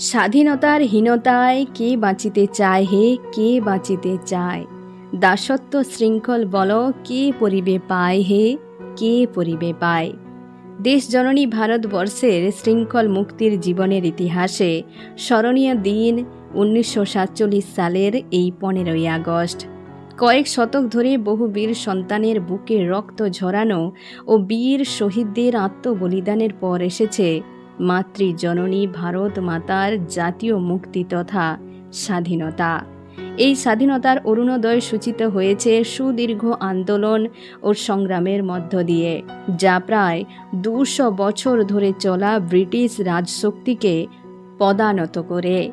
স্বাধীনতার হীনতায় কে বাঁচিতে চায় হে? কে বাঁচিতে চায়? দাসত্ব শৃঙ্খল বল, কে পরিবে পায় হে? কে পরিবে পায়? দেশ জননী ভারতবর্ষের শৃঙ্খল মুক্তির জীবনের ইতিহাসে স্মরণীয় দিন উনিশশো সাতচল্লিশ সালের এই পনেরোই আগস্ট। কয়েক শতক ধরে বহু বীর সন্তানের বুকে রক্ত ঝরানো ও বীর শহীদদের আত্মবলিদানের পর এসেছে মাতৃজননী ভারত মাতার জাতীয় মুক্তি তথা স্বাধীনতা। এই স্বাধীনতার অরুণোদয় সূচিত হয়েছে সুদীর্ঘ আন্দোলন ও সংগ্রামের মধ্য দিয়ে, যা প্রায় দুশো বছর ধরে চলা ব্রিটিশ রাজশক্তিকে পদানত করে।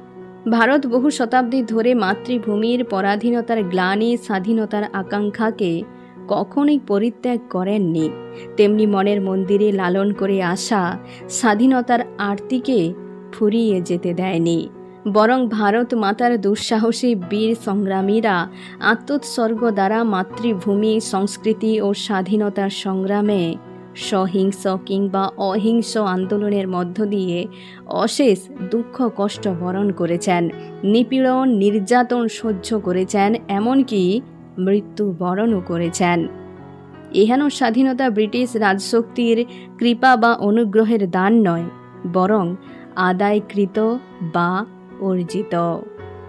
ভারত বহু শতাব্দী ধরে মাতৃভূমির পরাধীনতার গ্লানি স্বাধীনতার আকাঙ্ক্ষাকে কখনোই পরিত্যাগ করেননি। তেমনি মনের মন্দিরে লালন করে আসা স্বাধীনতার আরতিকে ফুরিয়ে যেতে দেয়নি। বরং ভারত মাতার দুঃসাহসী বীর সংগ্রামীরা আত্মোৎসর্গ দ্বারা মাতৃভূমি, সংস্কৃতি ও স্বাধীনতার সংগ্রামে সহিংস কিংবা অহিংস আন্দোলনের মধ্য দিয়ে অশেষ দুঃখ, কষ্ট বরণ করেছেন। নিপীড়ন, নির্যাতন সহ্য করেছেন, এমনকি মৃত্যুবরণও করেছেন। এহেন স্বাধীনতা ব্রিটিশ রাজশক্তির কৃপা বা অনুগ্রহের দান নয়, বরং আদায়কৃত বা অর্জিত।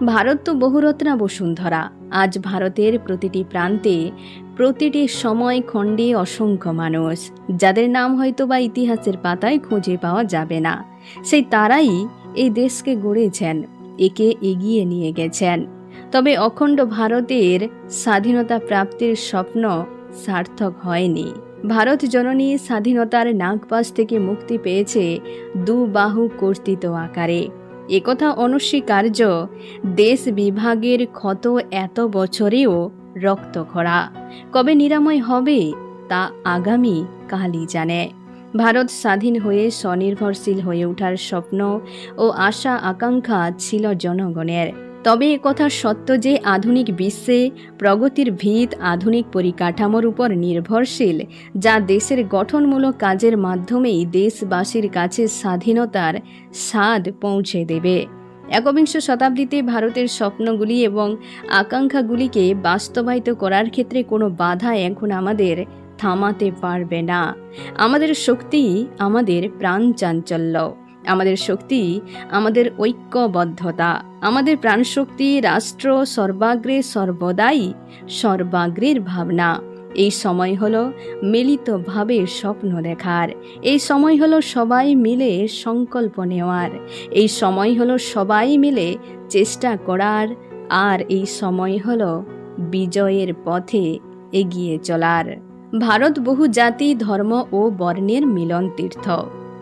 ভারত তো বহুরত্না বসুন্ধরা, আজ ভারতের প্রতিটি প্রান্তে প্রতিটি সময় খণ্ডে অসংখ্য মানুষ, যাদের নাম হয়তো বা ইতিহাসের পাতায় খুঁজে পাওয়া যাবে না। সেই তারাই এই দেশকে গড়েছেন, একে এগিয়ে নিয়ে গেছেন। তবে অখণ্ড ভারতের স্বাধীনতা প্রাপ্তির স্বপ্ন সার্থক হয়নি। ভারত জননী স্বাধীনতার নাগপাশ থেকে মুক্তি পেয়েছে দু বাহু কর্তৃত আকারে। একথা অনস্বীকার্য দেশ বিভাগের ক্ষত এত বছরেও রক্ত খরা। কবে নিরাময় হবে তা আগামী কালই জানে। ভারত স্বাধীন হয়ে স্বনির্ভরশীল হয়ে ওঠার স্বপ্ন ও আশা আকাঙ্ক্ষা ছিল জনগণের। তবে কথা সত্য যে আধুনিক বিশ্বে প্রগতির ভিত আধুনিক পরিকাঠামোর উপর নির্ভরশীল, যা দেশের গঠনমূলক কাজের মাধ্যমেই দেশবাসীর কাছে স্বাধীনতার স্বাদ পৌঁছে দেবে। একবিংশ শতাব্দীতে ভারতের স্বপ্নগুলি এবং আকাঙ্ক্ষাগুলিকে বাস্তবায়িত করার ক্ষেত্রে কোনো বাধা এখন আমাদের থামাতে পারবে না। আমাদের শক্তি আমাদের প্রাণ চাঞ্চল্য। আমাদের শক্তি, আমাদের ঐক্যবদ্ধতা, আমাদের প্রাণশক্তি রাষ্ট্র সর্বাগ্রে সর্বদাই সর্বাগ্রের ভাবনা। এই সময় হলো মিলিতভাবে স্বপ্ন দেখার। এই সময় হলো সবাই মিলে সংকল্প নেওয়ার। এই সময় হলো সবাই মিলে চেষ্টা করার। আর এই সময় হলো বিজয়ের পথে এগিয়ে চলার। ভারত বহু জাতি ধর্ম ও বর্ণের মিলন তীর্থ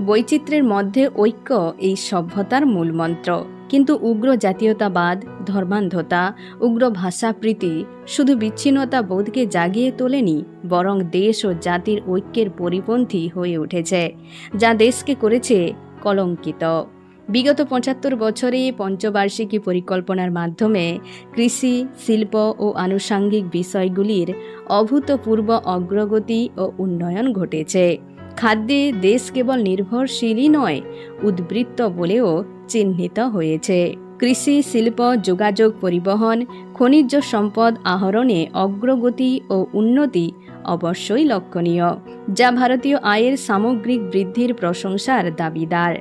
বৈচিত্র্যের মধ্যে ঐক্য এই সভ্যতার মূলমন্ত্র। কিন্তু উগ্র জাতীয়তাবাদ, ধর্মান্ধতা, উগ্র ভাষাপ্রীতি শুধু বিচ্ছিন্নতা বোধকে জাগিয়ে তোলেনি, বরং দেশ ও জাতির ঐক্যের পরিপন্থী হয়ে উঠেছে, যা দেশকে করেছে কলঙ্কিত। বিগত পঁচাত্তর বছরে পঞ্চবার্ষিকী পরিকল্পনার মাধ্যমে কৃষি, শিল্প ও আনুষাঙ্গিক বিষয়গুলির অভূতপূর্ব অগ্রগতি ও উন্নয়ন ঘটেছে। খাদ্যে দেশ কেবল নির্ভরশীলই নয়, উদ্বৃত্ত বলেও চিহ্নিত হয়েছে। কৃষি, শিল্প, যোগাযোগ পরিবহন, খনিজ সম্পদ আহরণে অগ্রগতি ও উন্নতি অবশ্যই লক্ষণীয়, যা ভারতীয় আয়ের সামগ্রিক বৃদ্ধির প্রশংসার দাবিদার।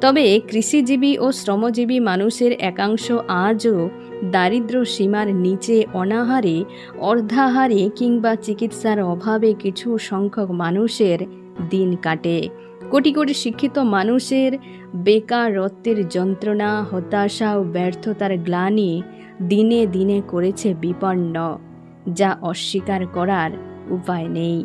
তবে কৃষিজীবী ও শ্রমজীবী মানুষের একাংশ আজও দারিদ্র সীমার নিচে অনাহারে, অর্ধাহারে কিংবা চিকিৎসার অভাবে কিছু সংখ্যক মানুষের দিন কাটে। কোটি কোটি শিক্ষিত মানুষের বেকারত্বের যন্ত্রণা, হতাশা ও ব্যর্থতার গ্লানি দিনে দিনে করেছে বিপন্ন, যা অস্বীকার করার উপায় নেই।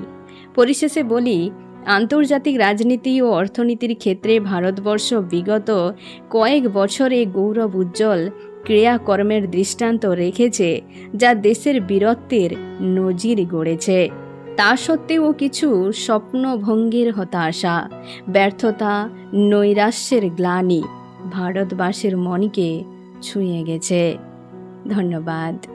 পরিশেষে বলি, আন্তর্জাতিক রাজনীতি ও অর্থনীতির ক্ষেত্রে ভারতবর্ষ বিগত কয়েক বছরে গৌরব উজ্জ্বল ক্রিয়াকর্মের দৃষ্টান্ত রেখেছে, যা দেশের বীরত্বের নজির গড়েছে। তা সত্ত্বেও কিছু স্বপ্নভঙ্গির হতাশা ব্যর্থতা নৈরাশ্যের গ্লানি ভারতবাসীর মনকে ছুঁয়ে গেছে। ধন্যবাদ।